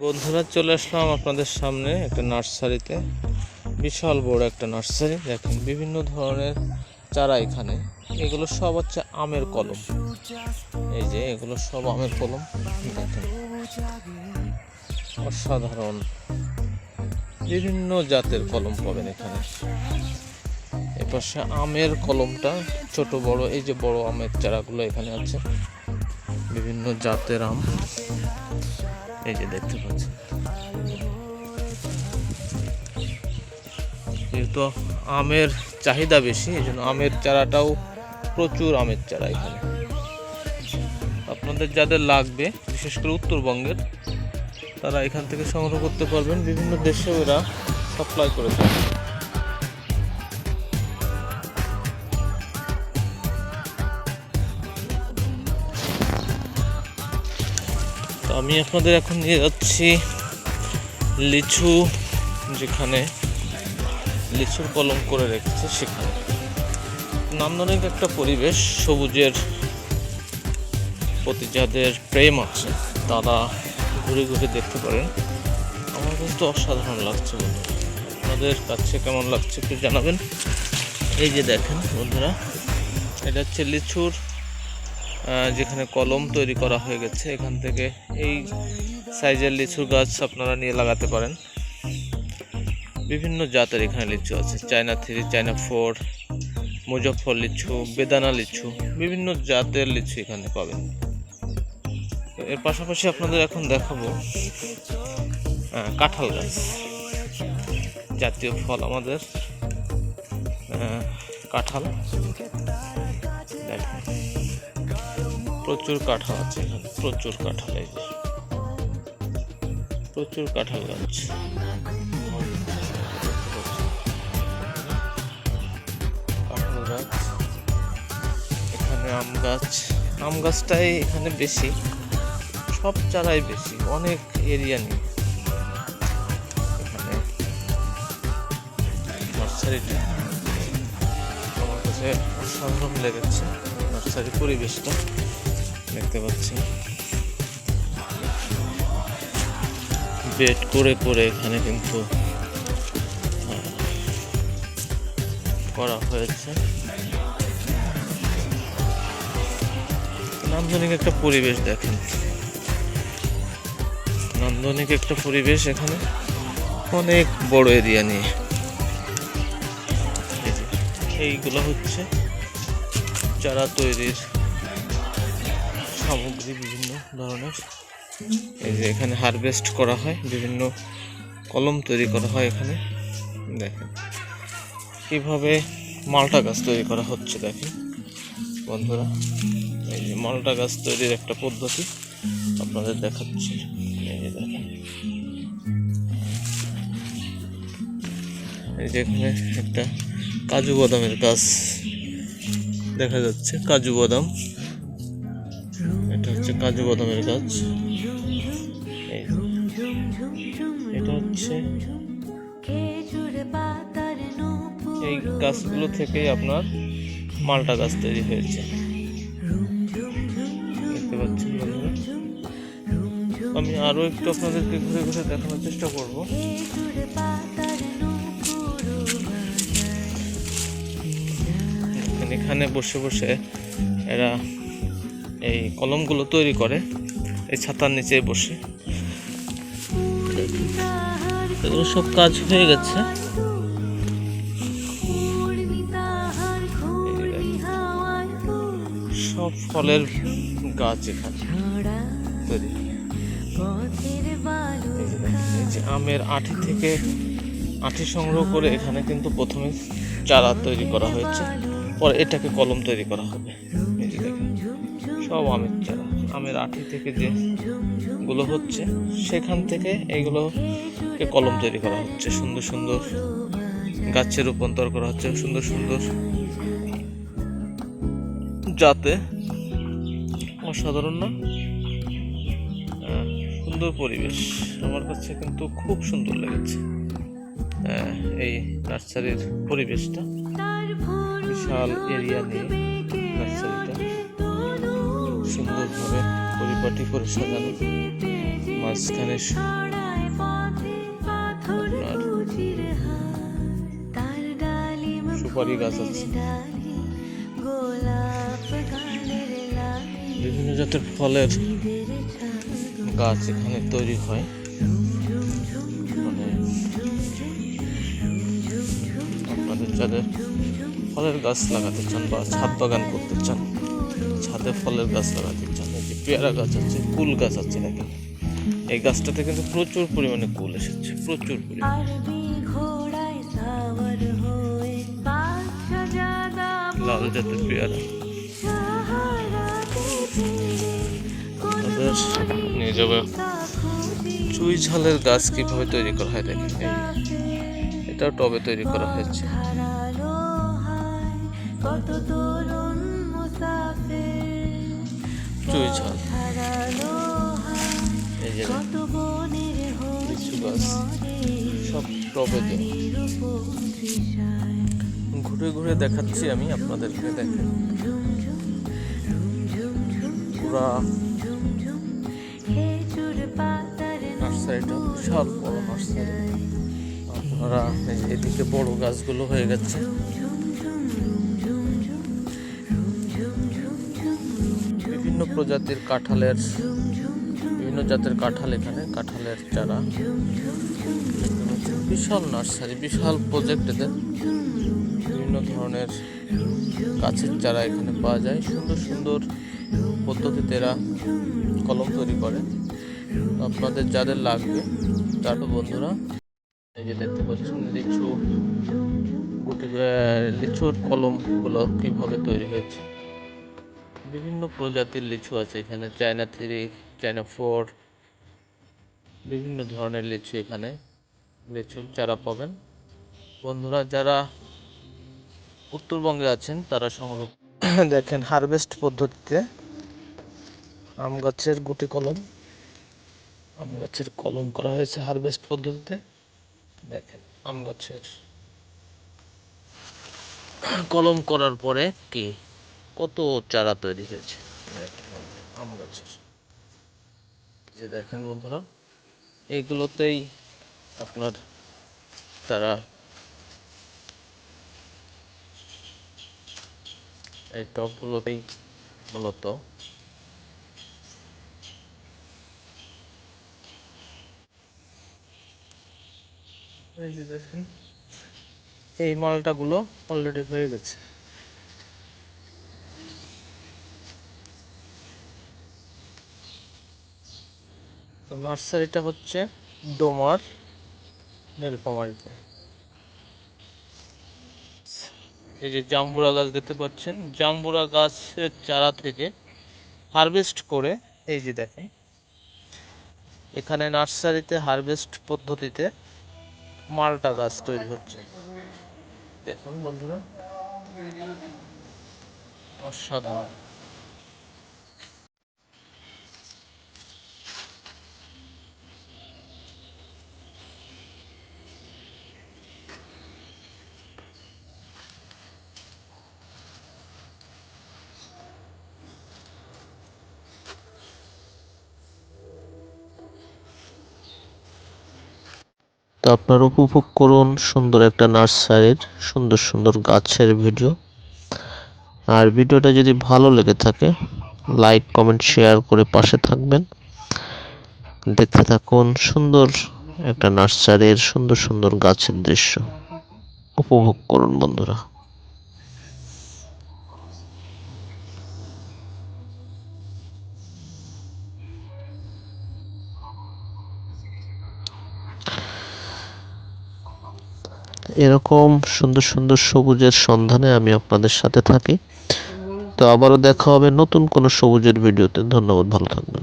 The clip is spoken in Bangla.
বন্ধুরা, চলে আসলাম আপনাদের সামনে একটা নার্সারিতে। বিশাল বড় একটা নার্সারি। দেখেন, বিভিন্ন ধরনের চারা এখানে। এগুলো সব হচ্ছে আমের কলম। এই যে, এগুলো সব আমের কলম। দেখেন, অসাধারণ। বিভিন্ন জাতের কলম পাবেন এখানে। এপাশে আমের কলমটা, ছোট, বড়, এই যে বড় আমের চারাগুলো এখানে আছে। বিভিন্ন জাতের আম। এই যে দেখতে পাচ্ছেন যেহেতু আমের চাহিদা বেশি, এই জন্য আমের চারাটাও প্রচুর আমের চারা এখানে। আপনাদের যাদের লাগবে, বিশেষ করে উত্তরবঙ্গের, তারা এখান থেকে সংগ্রহ করতে পারবেন। বিভিন্ন দেশেও এরা সাপ্লাই করে থাকে। আমি আপনাদের এখন নিয়ে যাচ্ছি লিচু, যেখানে লিচুর কলম করে রেখেছে সেখানে। নান্দনিক একটা পরিবেশ, সবুজের প্রতি যাদের প্রেম আছে, তারা ঘুরে ঘুরে দেখতে পারেন। আমার কিন্তু অসাধারণ লাগছে বন্ধুরা। আপনাদের কাছে কেমন লাগছে একটু জানাবেন। এই যে দেখেন বন্ধুরা, এটা হচ্ছে লিচুর যেখানে কলম তৈরি করা হয়ে গেছে, এখান থেকে এই সাইজের লিচুর গাছ আপনারা নিয়ে লাগাতে পারেন। বিভিন্ন জাতের এখানে লিচু আছে, China three, China four Muzaffar লিচু, বেদানা লিচু, বিভিন্ন জাতের লিচু এখানে পাবেন। এর পাশাপাশি আপনাদের এখন দেখাবো কাঁঠাল গাছ, জাতীয় ফল আমাদের কাঁঠাল। প্রচুর কাঁঠাল আছে এখানে, প্রচুর কাঁঠাল এই প্রচুর কাঁঠাল গাছ। কাঁঠাল গাছ। এখানে আম গাছ। আম গাছটাই এখানে বেশি, সব চারাই বেশি, অনেক এরিয়া নিয়ে। এখানে নার্সারিটা। আমার কাছে অসাধারণ লেগেছে নার্সারির পরিবেশটা। দেখতে পাচ্ছি। বেড করে করে এখানে কিন্তু করা হয়েছে। নান্দনিক একটা পরিবেশ দেখেন। নান্দনিক একটা পরিবেশ এখানে। অনেক বড় এরিয়া নিয়ে। এইগুলো হচ্ছে চারা তৈরির সামগ্রী বিভিন্ন ধরনের। এই যে এখানে হারভেস্ট করা হয়, বিভিন্ন কলম তৈরি করা হয় এখানে। দেখেন কীভাবে মালটা গাছ তৈরি করা হচ্ছে, দেখেন। বন্ধুরা, এই যে মালটা গাছ তৈরির একটা পদ্ধতি আপনাদের দেখাচ্ছি। এই যে দেখেন। এই যে এখানে একটা কাজু বাদামের গাছ দেখা যাচ্ছে, কাজু বাদাম। এটা হচ্ছে কাজু বাদামের গাছ এটা হচ্ছে এই গাছগুলো থেকেই আপনার মালটা গাছ তৈরি হয়েছে। দেখতে পাচ্ছেন আমি আরও একটু আপনাদেরকে ঘুরে ঘুরে দেখানোর চেষ্টা করব। এখানে বসে বসে এরা এই কলমগুলো তৈরি করে, এই ছাতার নিচে বসে। এগুলো সব কাজ হয়ে গেছে। সব ফলের গাছ এখানে তৈরি। আমের আঠি থেকে আঠি সংগ্রহ করে এখানে কিন্তু প্রথমে চারা তৈরি করা হয়েছে। পরে এটাকে কলম তৈরি করা হবে। সব আমের চারা আমের আঠি থেকে যে গুলো হচ্ছে, সেখান থেকে এইগুলোকে কলম তৈরি করা হচ্ছে। সুন্দর সুন্দর গাছে রূপান্তর করা হচ্ছে, সুন্দর সুন্দর যাতে অসাধারণ না সুন্দর পরিবেশ। আমার কাছে কিন্তু খুব সুন্দর লেগেছে এই নার্সারির পরিবেশটা। বিশাল এরিয়া নিয়ে। সুন্দরভাবে পরিপাটি করে সাজানো মাঝখানে সুপারি গাছ আছে। বিভিন্ন জাতের ফলের গাছ এখানে তৈরি হয় মানে আপনাদের যাদের ফলের গাছ লাগাতে চান বা ছাদ বাগান করতে চান ছাদে ফলের গাছ এই যে পেয়ারা গাছ আছে কুল গাছ আছে নাকি? এই গাছটাতে কিন্তু প্রচুর পরিমাণে কুল এসেছে প্রচুর পরিমাণে। লাল জাতের পেয়ারা। তাদের নিয়ে যাবে। চুই ঝালের গাছ কীভাবে তৈরি করা হয় দেখেন এটাও টবে তৈরি করা হয়েছে। হায় কত চুই ঝাল। এই যে লিচু গাছ সব টবে ঘুরে ঘুরে দেখাচ্ছি আমি আপনাদেরকে দেখেন। পুরা খেজুর পাতার নার্সারিটা বিশাল বড় নার্সারি। আপনারা এদিকে বড় গাছগুলো হয়ে গেছে। বিভিন্ন প্রজাতির কাঁঠালের, বিভিন্ন জাতের কাঁঠাল এখানে, কাঁঠালের চারা। বিশাল নার্সারি, বিশাল প্রজেক্ট এদের। বিভিন্ন ধরনের গাছের চারা এখানে পাওয়া যায়। সুন্দর সুন্দর পদ্ধতিতে এরা কলম তৈরি করে। আপনাদের যাদের লাগবে, তারও বন্ধুরা, এই যে দেখতে পাচ্ছেন লিচু লিচুর কলমগুলো কীভাবে তৈরি হয়েছে। বিভিন্ন প্রজাতির লিচু আছে এখানে। চায়না থ্রি চায়না ফোর বিভিন্ন ধরনের লিচু এখানে লিচুর চারা পাবেন। বন্ধুরা, যারা উত্তরবঙ্গে আছেন, তারা সংগ্রহ দেখেন হারভেস্ট পদ্ধতিতে আম গাছের গুটি কলম, আম গাছের কলম করা হয়েছে হারভেস্ট পদ্ধতিতে। দেখেন, আম গাছের কলম করার পরে কি কত চারা তৈরি হয়েছে? আম গাছের যে দেখেন বন্ধুরা এইগুলোতেই আপনার তারা এই টবগুলোতেই মূলত এই যে দেখেন এই মালটাগুলো অলরেডি হয়ে গেছে। তো নার্সারিটা হচ্ছে ডোমার নীলফামারিতে এই যে জাম্বুরা গাছ দেখতে পাচ্ছেন, জাম্বুরা গাছের চারা থেকে হারভেস্ট করে, এই যে দেখেন, এখানে নার্সারিতে হারভেস্ট পদ্ধতিতে মালটা গাছ তৈরি হচ্ছে। দেখুন বন্ধুরা, অসাধারণ। আপনারা উপভোগ করুন সুন্দর একটা নার্সারির, সুন্দর সুন্দর গাছের ভিডিও। আর ভিডিওটা যদি ভালো লেগে থাকে, লাইক, কমেন্ট, শেয়ার করে পাশে থাকবেন। দেখতে থাকুন সুন্দর একটা নার্সারির, সুন্দর সুন্দর গাছের দৃশ্য। উপভোগ করুন বন্ধুরা। এরকম সুন্দর সুন্দর সবুজের সন্ধানে আমি আপনাদের সাথে থাকি। তো আবারও দেখা হবে নতুন কোনো সবুজের ভিডিওতে। ধন্যবাদ, ভালো থাকবেন।